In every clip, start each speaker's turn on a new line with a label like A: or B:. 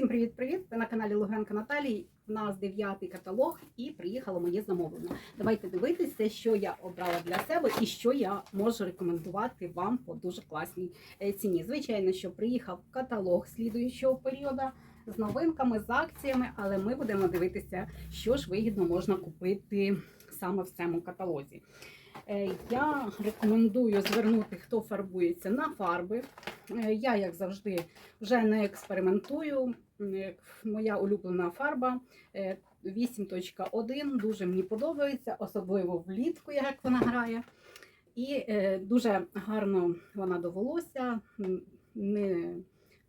A: Всім привіт-привіт! Ви на каналі Луганка Наталії. У нас дев'ятий каталог і приїхало моє замовлення. Давайте дивитися, що я обрала для себе і що я можу рекомендувати вам по дуже класній е, ціні. Звичайно, що приїхав каталог слідуючого періоду з новинками, з акціями, але ми будемо дивитися, що ж вигідно можна купити саме в цьому каталозі. Е, Я рекомендую звернути, хто фарбується на фарби. Е, Я, як завжди, вже не експериментую. Е, Моя улюблена фарба е, 8.1 дуже мені подобається, особливо влітку, як вона грає. І е, дуже гарно вона до волосся, не,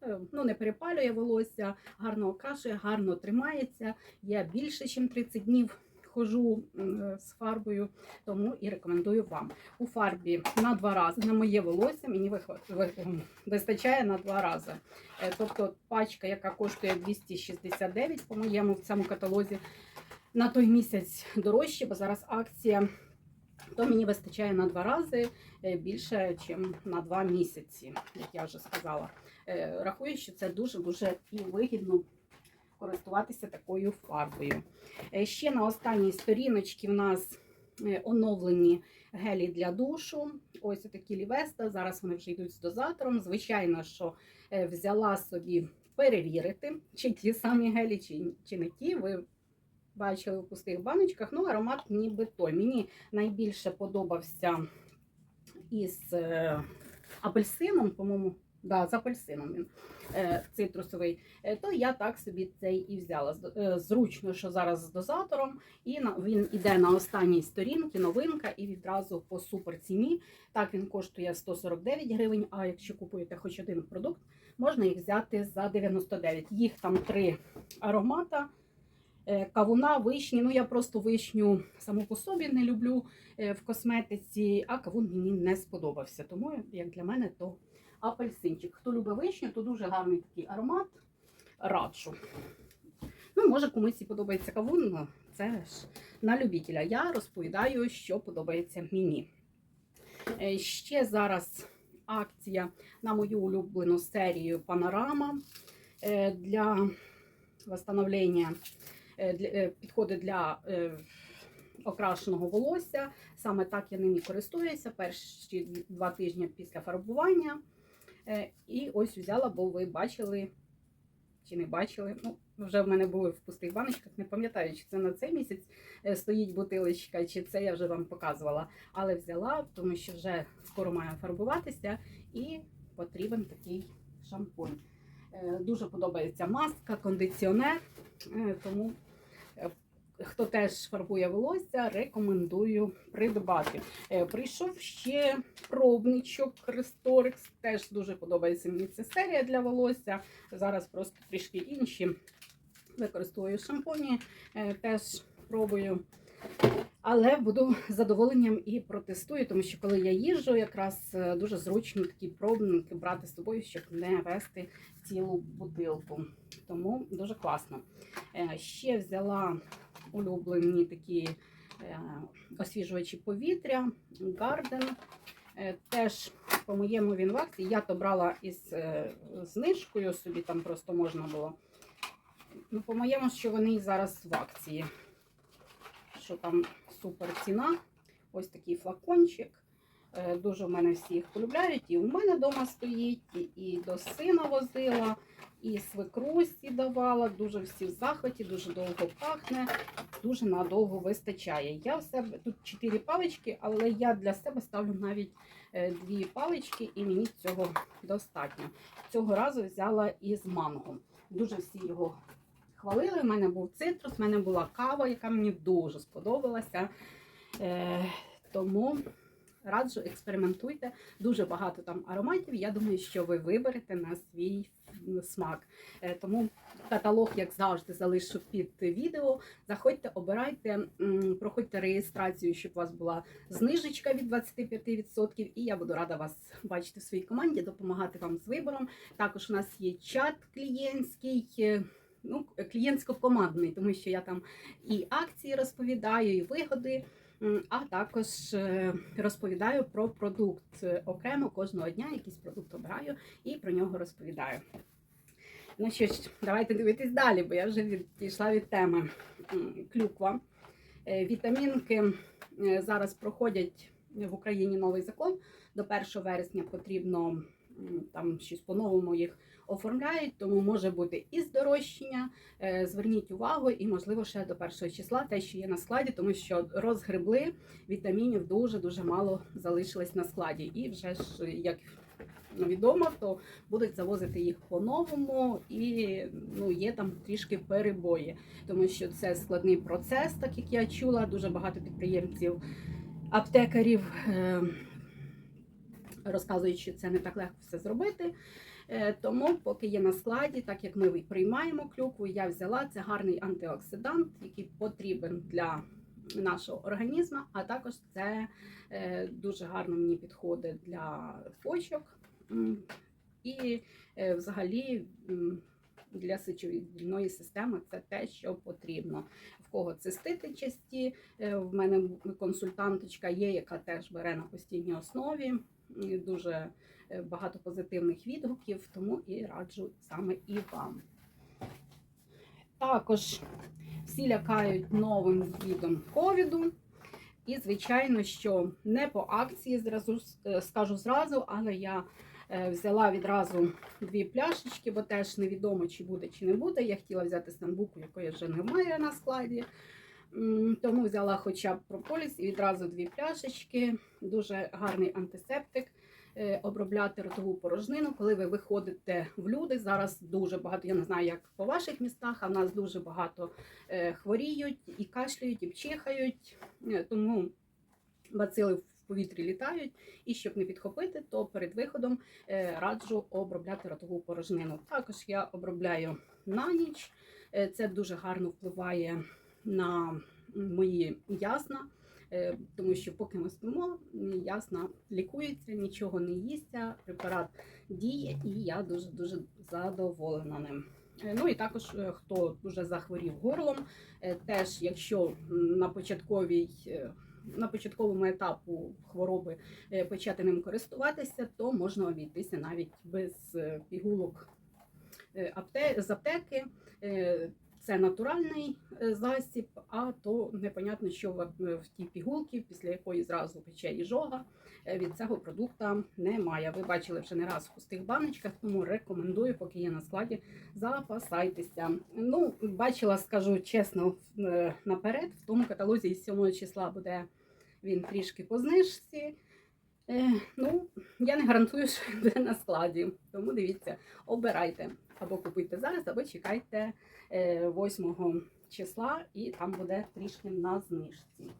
A: е, ну, не перепалює волосся, гарно окрашує, гарно тримається. Я більше, ніж 30 днів хожу з фарбою, тому і рекомендую вам. У фарбі на два рази на моє волосся мені вистачає на два рази. Е, Тобто пачка, яка коштує 269, по-моєму, в цьому каталозі, на той місяць дорожче, бо зараз акція, то мені вистачає на два рази е, більше, ніж на два місяці, як я вже сказала. Е, Рахую, що це дуже-дуже і вигідно користуватися такою фарбою. Е, Ще на останній сторіночці в нас е, оновлені гелі для душу. Ось такі лівеста. Зараз вони вже йдуть з дозатором. Звичайно, що е, взяла собі перевірити, чи ті самі гелі, чи, чи не ті. Ви бачили в пустих баночках. Ну, аромат ніби той. Мені найбільше подобався із апельсином, по-моєму, да, з апельсином він е, цитрусовий. Е, то я так собі цей і взяла. Е, Зручно, що зараз з дозатором, і він іде на останній сторінці, новинка, і відразу по супер ціні. Так він коштує 149 гривень. А якщо купуєте хоч один продукт, можна їх взяти за 99. Їх там три аромата. Кавуна, вишні. Ну я просто вишню саму по собі не люблю в косметиці, а кавун мені не сподобався. Тому як для мене то апельсинчик. Хто любить вишню, то дуже гарний такий аромат. Раджу. Ну, може, комусь і подобається кавун, але це ж на любителя. Я розповідаю, що подобається мені. Е, Ще зараз акція на мою улюблену серію Панорама е, для восстановлення е, підходи для окрашеного волосся. Саме так я ними користуюся перші два тижні після фарбування. Е, І ось взяла, бо ви бачили чи не бачили. Ну, вже в мене були в пустих баночках. Не пам'ятаю, чи це на цей місяць е, стоїть бутилочка, чи це я вже вам показувала. Але взяла, тому що вже скоро маю фарбуватися і потрібен такий шампунь. Е, Дуже подобається маска, кондиціонер. Тому хто теж фарбує волосся, рекомендую придбати. Е, Прийшов ще пробничок Ресторикс. Теж дуже подобається мені ця серія для волосся. Зараз просто трішки інші. Використовую шампуні, е, теж пробую. Але буду задоволенням і протестую, тому що коли я їжджу, якраз е, дуже зручно такі пробники брати з собою, щоб не вести цілу бутилку. Тому дуже класно. Е, Ще взяла улюблені такі е, освіжувачі повітря, Garden. Теж, по-моєму, він в акції. Я то брала із знижкою, собі там просто можна було. Ну, по-моєму, що вони зараз в акції. Що там супер ціна. Ось такий флакончик. Е, Дуже в мене всі їх полюбляють. І у мене вдома стоїть, і, до сина возила, і свекрусі давала. Дуже всі в захваті, дуже довго пахне, дуже надовго вистачає. Я в себе тут 4 палички, але я для себе ставлю навіть е, дві палички, і мені цього достатньо. Цього разу взяла із манго. Дуже всі його хвалили. У мене був цитрус, у мене була кава, яка мені дуже сподобалася. Е, тому раджу, експериментуйте. Дуже багато там ароматів. Я думаю, що ви виберете на свій смак. Е, тому каталог, як завжди, залишу під відео. Заходьте, обирайте, проходьте реєстрацію, щоб у вас була знижечка від 25%. І я буду рада вас бачити в своїй команді, допомагати вам з вибором. Також у нас є чат клієнтський. Е, Ну, клієнтсько-командний, тому що я там і акції розповідаю, і вигоди, а також е, розповідаю про продукт е, окремо кожного дня, якийсь продукт обираю і про нього розповідаю. Ну що ж, давайте дивитись далі, бо я вже відійшла від теми. Клюква. Е, Вітамінки е, зараз проходять в Україні новий закон. До 1 вересня потрібно там щось по-новому їх оформляють, тому може бути і здорожчання. Е, Зверніть увагу, і можливо ще до першого числа те, що є на складі, тому що розгребли вітамінів дуже дуже мало залишилось на складі. І вже ж як відомо, то будуть завозити їх по-новому, і ну є там трішки перебої, тому що це складний процес, так як я чула. Дуже багато підприємців, аптекарів е, розказують, що це не так легко все зробити. Е, Тому, поки є на складі, так як ми приймаємо клюкву, я взяла це гарний антиоксидант, який потрібен для нашого організму, а також це е, дуже гарно мені підходить для почок і е, взагалі для сечовідної системи це те, що потрібно. В кого цистити часті, в мене консультанточка є, яка теж бере на постійній основі. Дуже е, багато позитивних відгуків, тому і раджу саме і вам. Також всі лякають новим видом ковіду. І, звичайно, що не по акції зразу е, скажу зразу, але я е, взяла відразу дві пляшечки, бо теж невідомо, чи буде, чи не буде. Я хотіла взяти самбуку, якої вже немає на складі. Тому взяла хоча б прополіс і відразу дві пляшечки. Дуже гарний антисептик. Е, Обробляти ротову порожнину, коли ви виходите в люди. Зараз дуже багато, я не знаю, як по ваших містах, а в нас дуже багато е, хворіють і кашляють, і пчихають. Е, Тому бацили в повітрі літають. І щоб не підхопити, то перед виходом раджу обробляти ротову порожнину. Також я обробляю на ніч. Це дуже гарно впливає на мої ясна. Е, Тому що поки ми спимо, ясна лікується, нічого не їсться, препарат діє, і я дуже дуже задоволена ним. Е, Ну і також е, хто дуже захворів горлом, теж якщо на початковій на початковому етапу хвороби почати ним користуватися, то можна обійтися навіть без пігулок з аптеки. Е, Це натуральний е, засіб, а то непонятно, що в, ап- в тій пігулці, після якої зразу пече іжога, е, від цього продукту немає. Ви бачили вже не раз в пустих баночках, тому рекомендую, поки є на складі, запасайтеся. Ну, бачила, скажу чесно, е, наперед, в тому каталозі із 7 числа буде він трішки по знижці. Е, ну, я не гарантую, що буде на складі. Тому дивіться, обирайте або купуйте зараз, або чекайте е, 8 числа, і там буде трішки на знижці.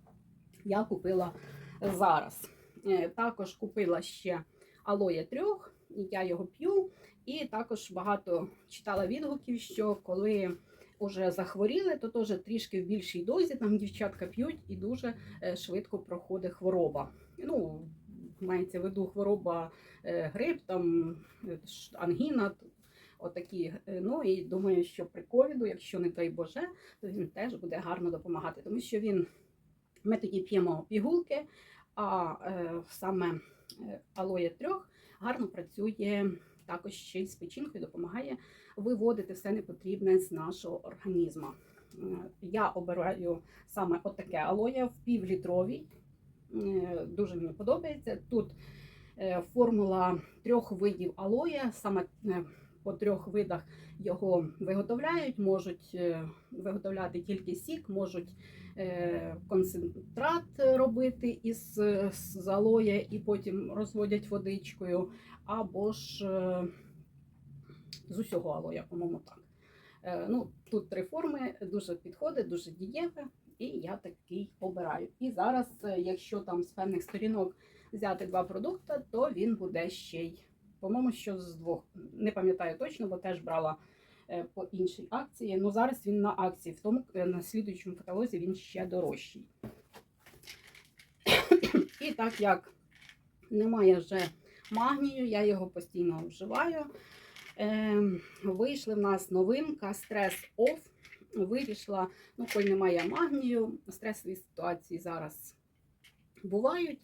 A: Я купила зараз. Е, Також купила ще алоє трьох, я його п'ю. І також багато читала відгуків, що коли вже захворіли, то теж трішки в більшій дозі там дівчатка п'ють і дуже е, швидко проходить хвороба. Ну, мається в виду хвороба е, грип, там е, ангіна. Отакі, Е, ну і думаю, що при ковіду, якщо не дай Боже, то він теж буде гарно допомагати, тому що він ми тоді п'ємо пігулки, а е, саме алоє трьох гарно працює також ще й з печінкою, допомагає виводити все непотрібне з нашого організму. Я обираю саме отаке алоє в півлітровій. Е, Дуже мені подобається. Тут е, формула трьох видів алоя, саме е, по трьох видах його виготовляють, можуть виготовляти тільки сік, можуть концентрат робити із, з алоя і потім розводять водичкою, або ж з усього алоя, по-моєму, так. Ну, тут три форми, дуже підходить, дуже дієве, і я такий обираю. І зараз, е, якщо там з певних сторінок взяти два продукти, то він буде ще й, по-моєму, що з двох. Не пам'ятаю точно, бо теж брала е, по іншій акції. Ну зараз він на акції, в тому е, на слідуючому каталозі він ще дорожчий. І так як немає вже магнію, я його постійно вживаю. Ем, вийшли в нас новинка стрес оф. Вирішила, ну, коли немає магнію, стресові ситуації зараз бувають.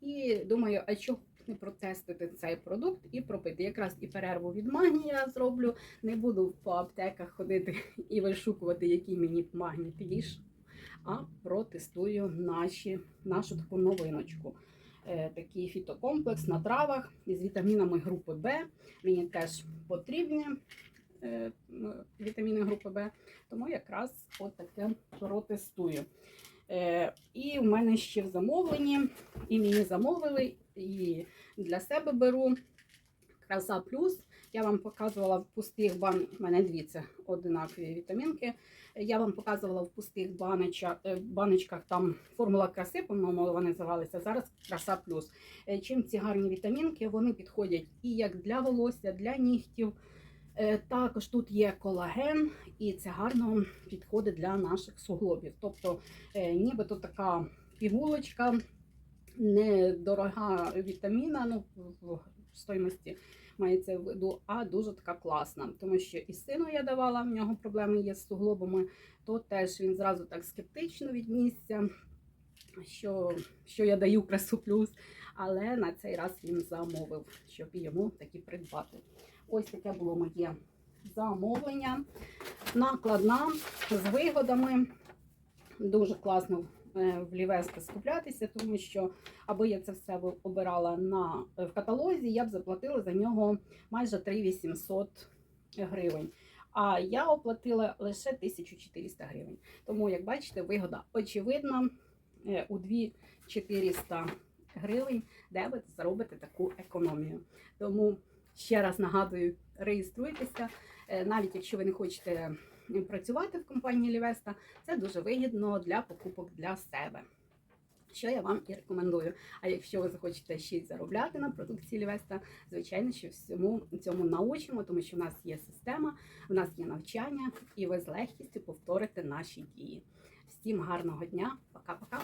A: І думаю, а чого не протестити цей продукт і пропити. Якраз і перерву від магнія зроблю. Не буду по аптеках ходити і вишукувати, який мені магній підійшов, а протестую наші, нашу таку новиночку. Е, Такий фітокомплекс на травах із вітамінами групи Б. Мені теж потрібні е, вітаміни групи Б, тому якраз от таке протестую. Е, І в мене ще в замовленні, і мені замовили, і для себе беру краса плюс. Я вам показувала в пустих бан... У мене дві це одинакові вітамінки. Я вам показувала в пустих баночках, баночках там формула краси, по-моєму, вони називалися. Зараз краса плюс. Е, Чим ці гарні вітамінки вони підходять і як для волосся, для нігтів. Е, Також тут є колаген, і це гарно підходить для наших суглобів. Тобто, е, нібито така пігулочка, недорога вітаміна, ну в стоїмості мається в виду, а дуже така класна. Тому що і сину я давала, в нього проблеми є з суглобами, то теж він зразу так скептично віднісся, що, що я даю красу плюс. Але на цей раз він замовив, щоб йому такі придбати. Ось таке було моє замовлення. Накладна з вигодами. Дуже класно е, в Лівеста скуплятися, тому що аби я це все обирала на, в каталозі, я б заплатила за нього майже 3800 гривень. А я оплатила лише 1400 гривень. Тому, як бачите, вигода очевидна е, у 2400 гривень, де ви заробите таку економію. Тому ще раз нагадую, реєструйтеся, Е, навіть якщо ви не хочете працювати в компанії Лівеста, це дуже вигідно для покупок для себе. Що я вам і рекомендую. А якщо ви захочете ще й заробляти на продукції Лівеста, звичайно, що всьому цьому научимо, тому що в нас є система, в нас є навчання, і ви з легкістю повторите наші дії. Всім гарного дня, пока-пока.